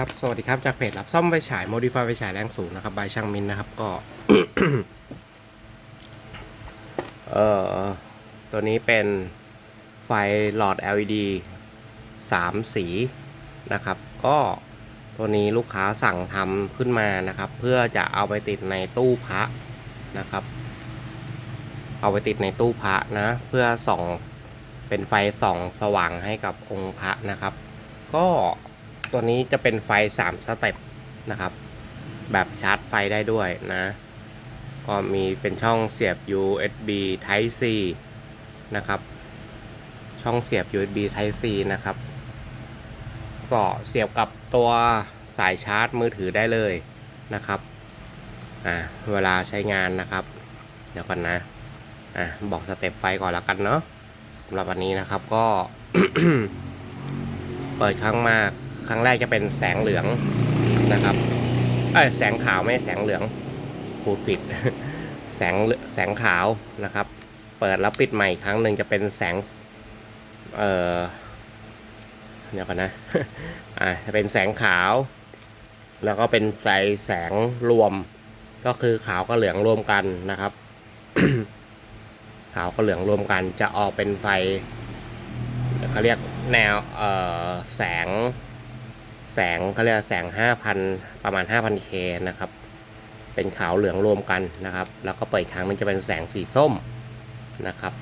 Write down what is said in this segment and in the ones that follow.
ครับ สวัสดีครับ จากเพจรับซ่อมไฟฉาย Modify ไฟฉายแรงสูงนะครับ บายช่างมินนะครับ ก็ เอ่อ ตัวนี้เป็นไฟหลอด LED 3 สีนะครับ ก็ตัวนี้ลูกค้าสั่งทำขึ้นมานะครับ เพื่อจะเอาไปติดในตู้พระนะครับ เอาไปติดในตู้พระนะ เพื่อส่องเป็นไฟส่องสว่างให้กับองค์พระนะครับ ก็ ตัวนี้จะเป็นไฟ 3 สเต็ปนะครับ แบบชาร์จไฟได้ด้วยนะ ก็มีเป็นช่องเสียบ USB Type C นะครับ ช่องเสียบ USB Type C นะครับ ก็เสียบกับตัวสายชาร์จมือถือได้เลยนะครับ อ่า เวลาใช้งานนะครับ เดี๋ยวก่อนนะ อะบอกสเต็ปไฟก่อนแล้วกันเนาะสำหรับวันนี้นะครับก็เปิดครั้งมา ครั้งแรกจะเป็นแสงเหลืองนะครับเอ้ยแสงขาวไม่แสงเหลืองพูดผิด แสงแสงขาวนะครับ เปิดแล้วปิดใหม่อีกครั้งหนึ่งจะเป็นแสงเออเดี๋ยวกันนะอ่าจะเป็นแสงขาว แล้วก็เป็นไฟแสงรวม ก็คือขาวกับเหลืองรวมกันนะครับ ขาวกับเหลืองรวมกันจะออกเป็นไฟเขาเรียกแนวเอ่อแสง แสงเขาเรียกแสง 5,000 ประมาณ 5,000K นะครับ เป็นขาวเหลืองรวมกันนะครับ แล้วก็เปิดครั้งมันจะเป็นแสงสีส้มนะครับ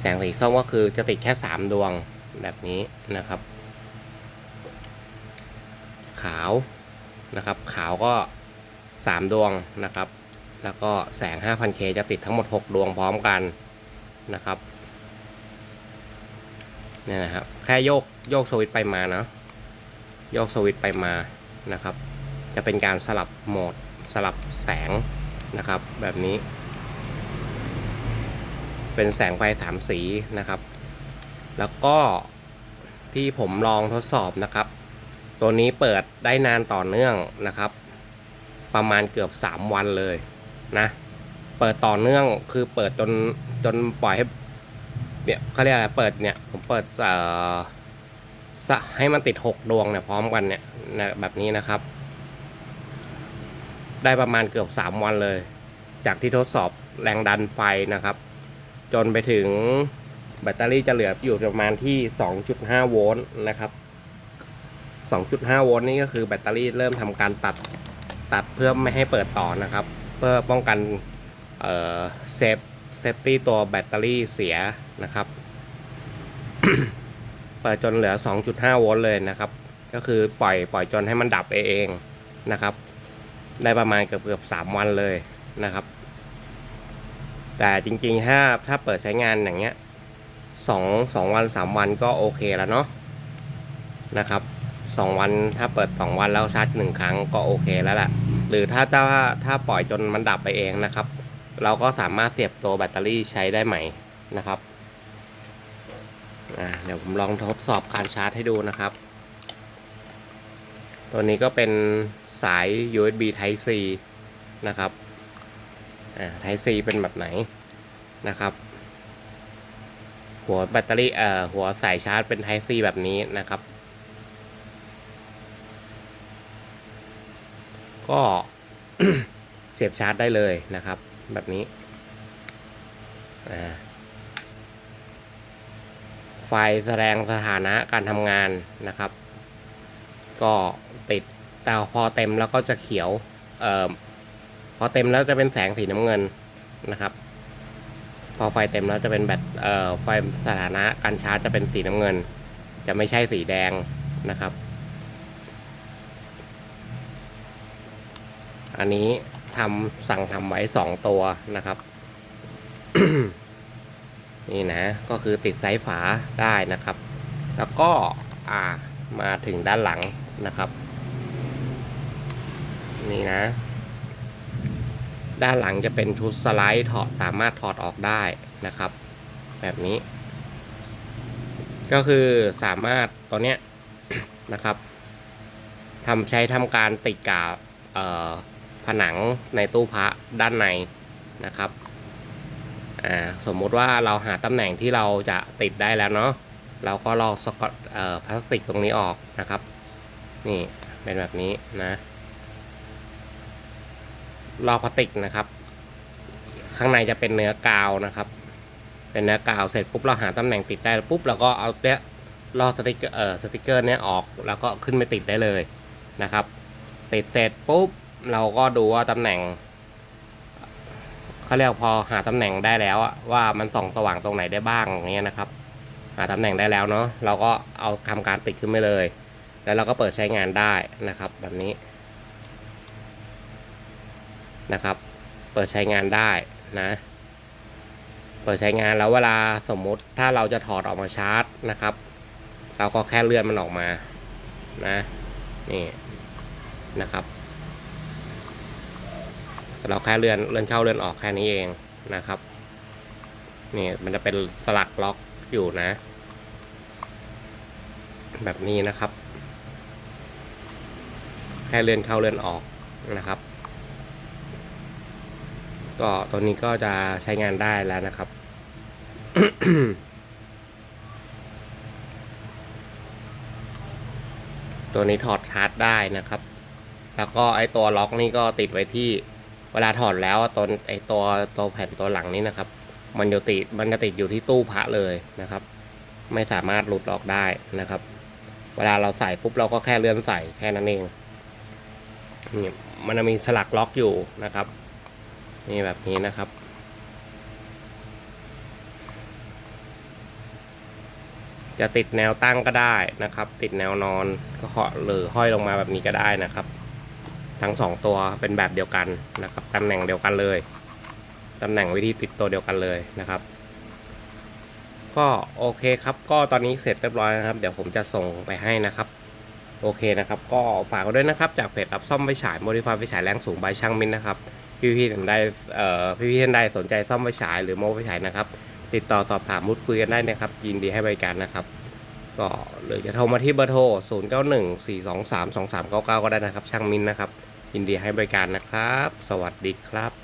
แสงสีส้มก็คือจะติดแค่ 3 ดวงแบบนี้นะครับ ขาวนะครับ ขาวก็ 3 ดวงนะครับ แล้วก็แสง 5,000K จะติดทั้งหมด 6 ดวงพร้อมกันนะครับเนี่ยนะครับ แค่โยกโยกสวิตช์ไปมาเนาะ โยกสวิตไปมานะครับ จะเป็นการสลับโหมดสลับแสงนะครับ แบบนี้ เป็นแสงไฟสามสีนะครับ แล้วก็ที่ผมลองทดสอบนะครับ ตัวนี้เปิดได้นานต่อเนื่องนะครับ ประมาณเกือบ 3 วันเลยนะเปิดต่อเนื่องคือเปิดจนจนปล่อยให้เนี่ยเขาเรียกอะไรเปิดเนี่ยผมเปิดเอ่อ ให้มันติด 6 ดวงเนี่ยพร้อมกันเนี่ยนะแบบนี้นะครับ ได้ประมาณเกือบ 3 วันเลย จากที่ทดสอบแรงดันไฟนะครับ จนไปถึงแบตเตอรี่จะเหลืออยู่ประมาณที่ 2.5 โวลต์นะครับ 2.5 โวลต์นี่ก็คือแบตเตอรี่เริ่มทำการตัดตัดเพื่อไม่ให้เปิดต่อนะครับ เพื่อป้องกันเออเซฟเซฟตี้ตัวแบตเตอรี่เสียนะครับ เปิดจนเหลือ 2.5 โวลต์เลยนะครับ ก็คือปล่อยปล่อยจนให้มันดับเองนะครับ ได้ประมาณเกือบเกือบ3วันเลยนะครับ แต่จริงๆ ถ้าถ้าเปิดใช้งานอย่างเงี้ยสองสองวันสามวันก็โอเคแล้วเนาะนะครับสองวันถ้าเปิดสองวันแล้วชาร์จหนึ่งครั้งก็โอเคแล้วแหละหรือถ้าถ้าถ้าปล่อยจนมันดับไปเองนะครับ เราก็สามารถเสียบตัวแบตเตอรี่ใช้ได้ใหม่นะครับ เดี๋ยวผมลองทดสอบการชาร์จให้ดูนะครับ ตัวนี้ก็เป็นสาย USB Type C นะครับอ่า Type C เป็นแบบไหนนะครับ หัวแบตเตอรี่เอ่อหัวสายชาร์จเป็น Type C แบบนี้นะครับ ก็เสียบชาร์จได้เลยนะครับ แบบนี้อ่า ฟแสดงสถานะการทำงานนะครับ ก็ติดแต่พอเต็มแล้วก็จะเขียวเอ่อพอเต็มแล้วจะเป็นแสงสีน้ำเงินนะครับ พอไฟเต็มแล้วจะเป็นแบตเอ่อไฟสถานะการชาร์จจะเป็นสีน้ำเงิน จะไม่ใช่สีแดงนะครับ อันนี้ทำสั่งทำไว้2ตัวนะครับ นี่นะก็คือติดไซส์ฝาได้นะครับ แล้วก็อ่ามาถึงด้านหลังนะครับ นี่นะ ด้านหลังจะเป็นชุดสไลด์ถอดสามารถถอดออกได้นะครับ แบบนี้ ก็คือสามารถตัวเนี้ยนะครับทำใช้ทำการติดกับผนังในตู้พระด้านในนะครับ อ่าสมมุติว่าเราหาตำแหน่งที่เราจะติดได้แล้วเนาะเราก็ลอกสกอตเอ่อพลาสติกตรงนี้ออกนะครับ นี่เป็นแบบนี้นะลอกพลาสติกนะครับ ข้างในจะเป็นเนื้อกาวนะครับ เป็นเนื้อกาวเสร็จปุ๊บเราหาตำแหน่งติดได้ปุ๊บเราก็เอาเนี้ยลอกสติกเอ่อสติกเกอร์เนี้ยออกแล้วก็ขึ้นไปติดได้เลยนะครับ ติดเสร็จปุ๊บเราก็ดูว่าตำแหน่ง เขาเรียกพอหาตำแหน่งได้แล้วว่ามันส่องสว่างตรงไหนได้บ้างอย่างเงี้ยนะครับ หาตำแหน่งได้แล้วเนาะเราก็เอาทำการติดขึ้นไปเลย แล้วเราก็เปิดใช้งานได้นะครับ แบบนี้นะครับ เปิดใช้งานได้นะ เปิดใช้งานแล้วเวลาสมมุติถ้าเราจะถอดออกมาชาร์จนะครับ เราก็แค่เลื่อนมันออกมานะนี่นะครับ เราแค่เลื่อนเลื่อนเข้าเลื่อนออกแค่นี้เองนะครับนี่มันจะเป็นสลักล็อกอยู่นะ แบบนี้นะครับ แค่เลื่อนเข้าเลื่อนออกนะครับ ก็ตัวนี้ก็จะใช้งานได้แล้วนะครับตัวนี้ถอดชาร์จได้นะครับ แล้วก็ไอตัวล็อกนี่ก็ติดไว้ที่ เวลาถอดแล้วตัวไอตัวตัวแผ่นตัวหลังนี้นะครับ มันจะติดมันจะติดอยู่ที่ตู้พระเลยนะครับ ไม่สามารถหลุดออกได้นะครับ เวลาเราใส่ปุ๊บเราก็แค่เลื่อนใส่แค่นั้นเองนี่มันจะมีสลักล็อกอยู่นะครับ นี่แบบนี้นะครับจะติดแนวตั้งก็ได้นะครับ ติดแนวนอนก็ขอหรือห้อยลงมาแบบนี้ก็ได้นะครับ ทั้งสองตัวเป็นแบบเดียวกันนะครับตำแหน่งเดียวกันเลยตำแหน่งวิธีติดตัวเดียวกันเลยนะครับ ก็โอเคครับ ก็ตอนนี้เสร็จเรียบร้อยนะครับ เดี๋ยวผมจะส่งไปให้นะครับ โอเคนะครับ ก็ฝากด้วยนะครับ จากเพจรับซ่อมไฟฉายโมดิฟายไฟฉายแรงสูงบายช่างมินนะครับพี่ๆท่านใดเอ่อพี่ๆท่านใดสนใจซ่อมไฟฉายหรือโมไฟฉายนะครับ ติดต่อสอบถามมุดคุยกันได้นะครับ ยินดีให้บริการนะครับ ก็หรือจะโทรมาที่เบอร์โทร 0 9 1 4 2 3 2 3 9 9 ก็ได้นะครับ ช่างมินนะครับ ยินดีให้บริการนะครับ สวัสดีครับ